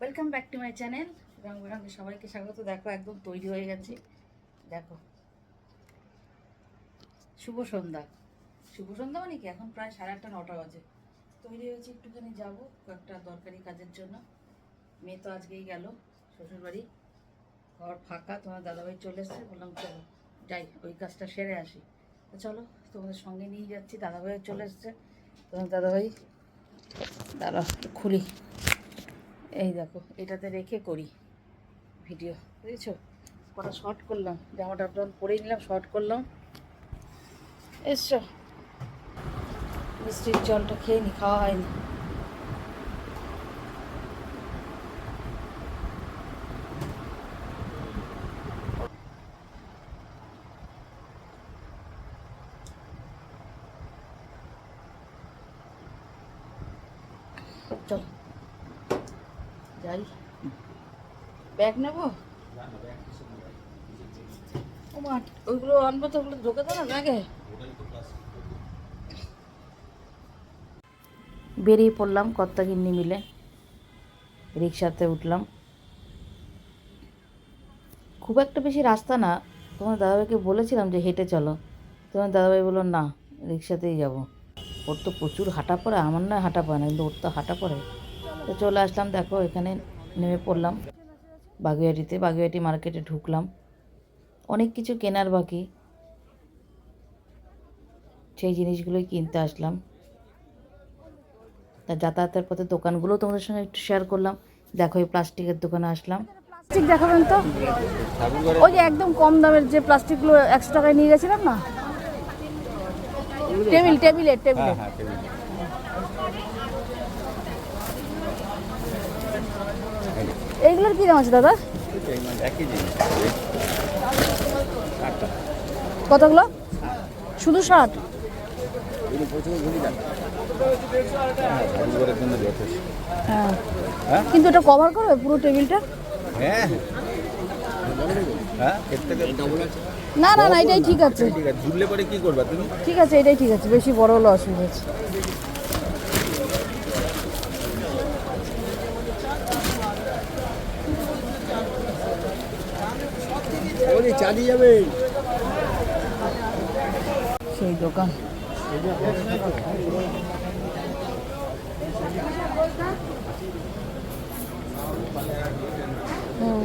Welcome back to my channel রং বেরঙে সবাইকে স্বাগত। দেখো, একদম তৈরি হয়ে গেছে। দেখো। শুভ সন্ধ্যা। শুভ সন্ধ্যা মানে কি? এখন প্রায় সাড়ে আটটা, নটা বাজে। তৈরি হয়েছে, একটুখানি যাব, কয়েকটা দরকারি কাজের জন্য। মেয়ে তো আজকেই গেল, শ্বশুরবাড়ি। ঘর ফাঁকা, তোমার দাদাভাই চলে এসছে। বললাম, চলো, যাই, ওই কাজটা সেরে আসি। তো চলো, তোমাদের সঙ্গে নিয়ে যাচ্ছি। দাদাভাই চলে এসছে। তোমার দাদাভাই দাঁড়া খুলি। এই দেখো, এটাতে রেখে করি ভিডিও, বুঝেছ? কটা শর্ট করলাম, জামাটা আপনার পরে নিলাম শর্ট করলাম। এসছো? মিষ্টির জলটা খেয়ে নি, খাওয়া হয়নি। চলো। যাই। ব্যাগ নেব? ওইগুলো আনব তো ওগুলো ঢোকে তো না ব্যাগে বেরিয়ে পড়লাম কর্তা কিন্নি মিলে। রিক্সাতে উঠলাম। খুব একটা বেশি রাস্তা না। তোমার দাদাভাইকে বলেছিলাম যে হেঁটে চলো। তোমার দাদাভাই বলল, না, রিক্সাতেই যাব। ওর তো প্রচুর হাঁটা পড়ে, আমার না হাঁটা পড়ে না, কিন্তু ওর তো হাঁটা পড়ে। তো চলে আসলাম দেখো এখানে নেমে পড়লাম। বাগুইয়াটিতে বাগুয়াটি মার্কেটে ঢুকলাম। অনেক কিছু কেনার বাকি। সেই জিনিসগুলোই কিনতে আসলাম। তা যাতায়াতের পথে দোকানগুলো তোমাদের সঙ্গে একটু শেয়ার করলাম। দেখো এই প্লাস্টিকের দোকানে আসলাম। প্লাস্টিক দেখাবেন তো? ওই যে একদম কম দামের যে প্লাস্টিকগুলো একশো টাকায় নিয়ে গেছিলাম না? টেবিল টেবিলের টেবিলের। এইগুলোর কি দাম আছে দাদা? কতগুলো? শুধু ষাট? হ্যাঁ। হ্যাঁ? কিন্তু এটা কভার করবে পুরো টেবিলটা? হ্যাঁ। হ্যাঁ না না না এটাই ঠিক আছে। ঠিক আছে ঝুললে পরে কি করবা তুমি? ঠিক আছে এটাই ঠিক আছে বেশি বড় হলে অসুবিধা আছে। ওরে চালিয়ে যাবে সেই দোকান হুম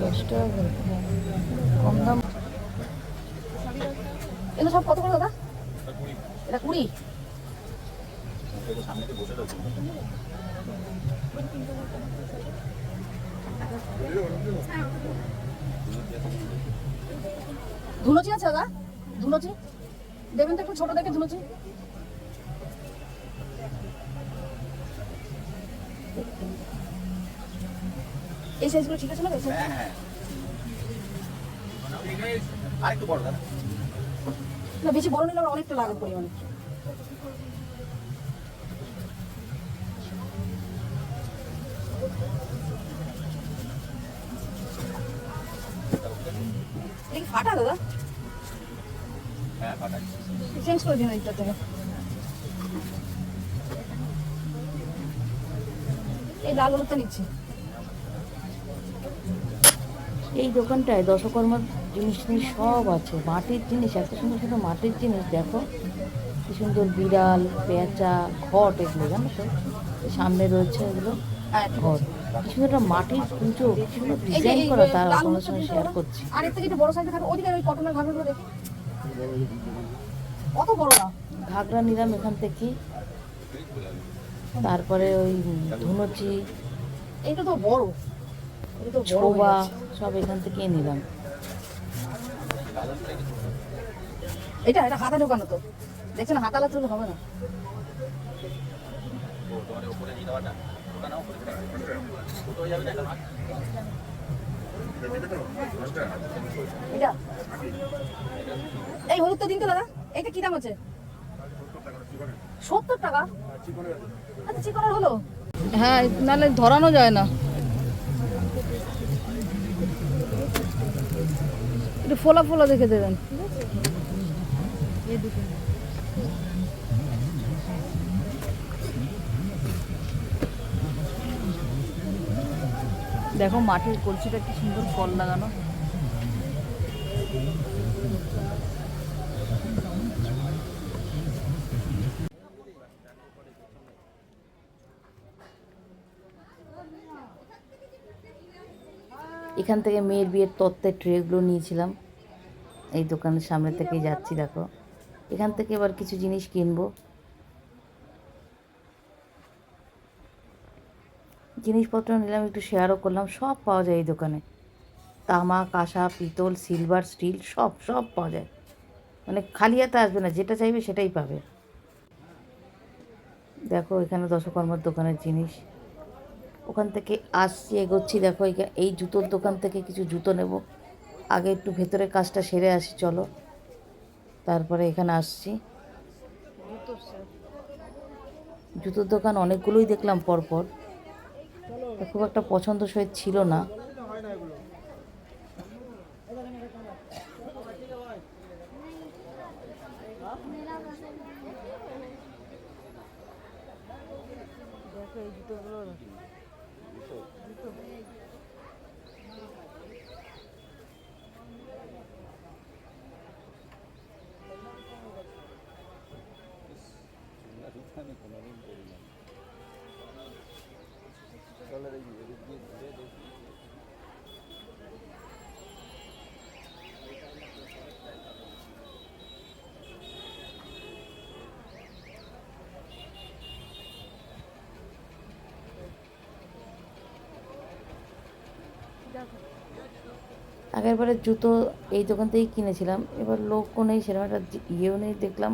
দশ টাকা করে। কম দাম এগুলো সব কত করে দাদা? এটা কুড়ি। ধুলোচি আছে দাদা? ধুলোচি? দেবেন তো একটু ছোট দেখে ধুলোচি। এই সাইজগুলো ঠিক আছে না? হ্যাঁ হ্যাঁ। আরেকটু বড় দাদা। না বেশি বড় নিলে আবার অনেকটা লাগে পরিমাণে। ফাটা দাদা? হ্যাঁ চেঞ্জ করে দিন এইটা থেকে। এই লাল হলুদটা নিচ্ছি। এই দোকানটায় দশকর্মার জিনিস টিনিস সব আছে। মাটির জিনিস এত সুন্দর সুন্দর মাটির জিনিস দেখো। কি সুন্দর বিড়াল পেঁচা ঘট এগুলো জানো তো? সামনে রয়েছে এগুলো ঘর কি সুন্দর একটা মাটির পুজো কি সুন্দর ডিজাইন করা তার হলুদটা সঙ্গে শেয়ার করছি। আর এর বড় সাইজে থাকে ওদিকে ওই কটনের ঘাগরগুলো দেখি। অত বড় না? ঘাগরা নিলাম এখান থেকে। তারপরে ওই ধুনুচি। এটা তো বড় ছোবা সব এখান থেকেই নিলাম। এটা এটা হাতা ঢোকানো তো। দেখছেন হাতা লাগতে হলে হবে না। এটা। এই হলুদটা দিন তো, দাদা। এটা কি দাম আছে সত্তর টাকা? আচ্ছা চিকনের হলো। হ্যাঁ নাহলে ধরানো যায় না। একটু ফোলা ফোলা দেখে দেবেন। দেখো মাটির কলসিটা কি সুন্দর ফল লাগানো। এখান থেকে মেয়ের বিয়ের তত্ত্বের ট্রেগুলো নিয়েছিলাম। এই দোকানের সামনে থেকেই যাচ্ছি, দেখো। এখান থেকে এবার কিছু জিনিস কিনবো। জিনিসপত্র নিলাম, একটু শেয়ারও করলাম, সব পাওয়া যায় এই দোকানে। তামা, কাঁসা, পিতল সিলভার স্টিল সব সব পাওয়া যায়। মানে খালি হাতে আসবে না, যেটা চাইবে সেটাই পাবে। দেখো, এখানে দশকর্মার দোকানের জিনিস। ওখান থেকে আসছি, এগোচ্ছি। দেখো, এই জুতোর দোকান থেকে কিছু জুতো নেব। আগে একটু ভেতরে কাজটা সেরে আসি, চলো। তারপরে এখানে আসছি। জুতোর দোকান অনেকগুলোই দেখলাম পরপর। খুব একটা পছন্দ পছন্দসই ছিল না। এই জুতোগুলো। চলো দেখি এদিক দিয়ে ঘুরে দেখি আগের বারে জুতো এই দোকান থেকেই কিনেছিলাম। এবার লোকও নেই সেরকম একটা ইয়েও নেই, দেখলাম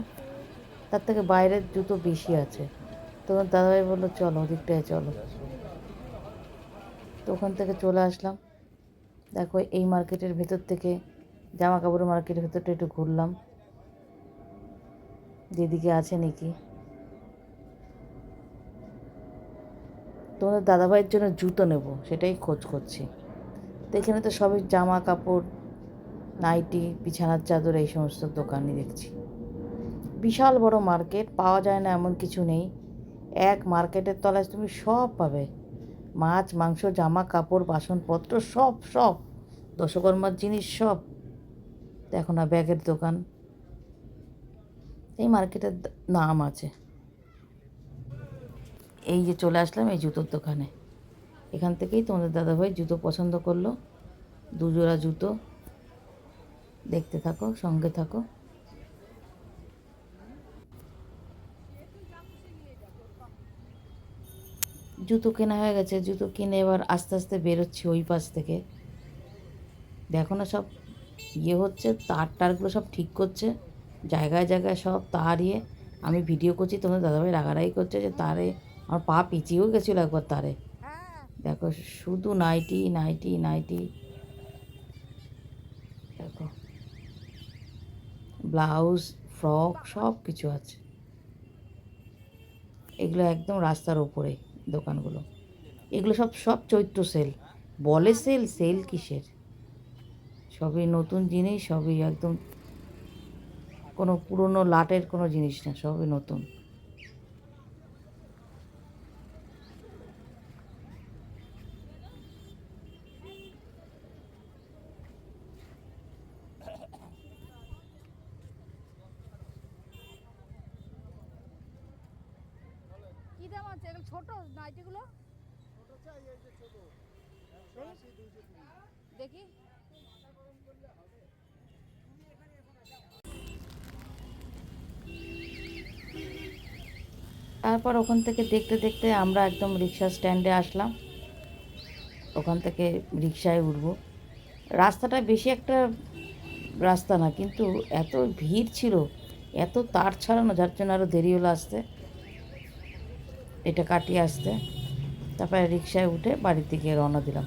তার থেকে বাইরের জুতো বেশি আছে। তখন দাদাভাই বলল, চলো ওদিকটায় চলো। তো ওখান থেকে চলে আসলাম। দেখো এই মার্কেটের ভেতর থেকে জামা কাপড়ের মার্কেটের ভেতরটা একটু ঘুরলাম। যেদিকে আছে নাকি। তোমাদের দাদাভাইয়ের জন্য জুতো নেব, সেটাই খোঁজ করছি। এখানে তো সবই জামা কাপড় নাইটি, বিছানার চাদর এই সমস্ত দোকানই দেখছি। বিশাল বড় মার্কেট, পাওয়া যায় না এমন কিছু নেই। এক মার্কেটের তলায় তুমি সব পাবে। মাছ, মাংস জামা কাপড় বাসনপত্র সব সব। দশকর্মার জিনিস সব। দেখো না, ব্যাগের দোকান। এই মার্কেটের নাম আছে। এই যে চলে আসলাম এই জুতোর দোকানে। এখান থেকেই তোমাদের দাদাভাই জুতো পছন্দ করল। দুজোড়া জুতো। দেখতে থাকো, সঙ্গে থাকো। জুতো কেনা হয়ে গেছে। জুতো কিনে এবার আস্তে আস্তে বেরোচ্ছি ওই পাশ থেকে। দেখো না সব ইয়ে হচ্ছে, তার টারগুলো সব ঠিক করছে। জায়গায় জায়গায় সব তার ইয়ে। আমি ভিডিও করছি, তোমাদের দাদাভাই রাগারাগি করছে যে তারে আমার পা পিছিয়েও গেছিল একবার তারে। দেখো, শুধু নাইটি নাইটি নাইটি। দেখো, ব্লাউজ, ফ্রক, সব কিছু আছে। এগুলো একদম রাস্তার ওপরে দোকানগুলো। এগুলো সব সব চৈত্র সেল। বলে সেল সেল কিসের? সবই নতুন জিনিস, সবই একদম কোনো পুরনো লাটের কোনো জিনিস না, সবই নতুন। কি দাম আছে? এগুলো ছোট নাইটিগুলো দেখি। তারপর ওখান থেকে দেখতে দেখতে আমরা একদম রিক্সা স্ট্যান্ডে আসলাম। ওখান থেকে রিক্সায় উঠব। রাস্তাটা বেশি একটা রাস্তা না কিন্তু এত ভিড় ছিল এত তার ছাড়ানো যার জন্য আরও দেরি হলো আসতে। এটা কাটিয়ে আসতে। তারপরে রিক্সায় উঠে বাড়ির দিকে রওনা দিলাম।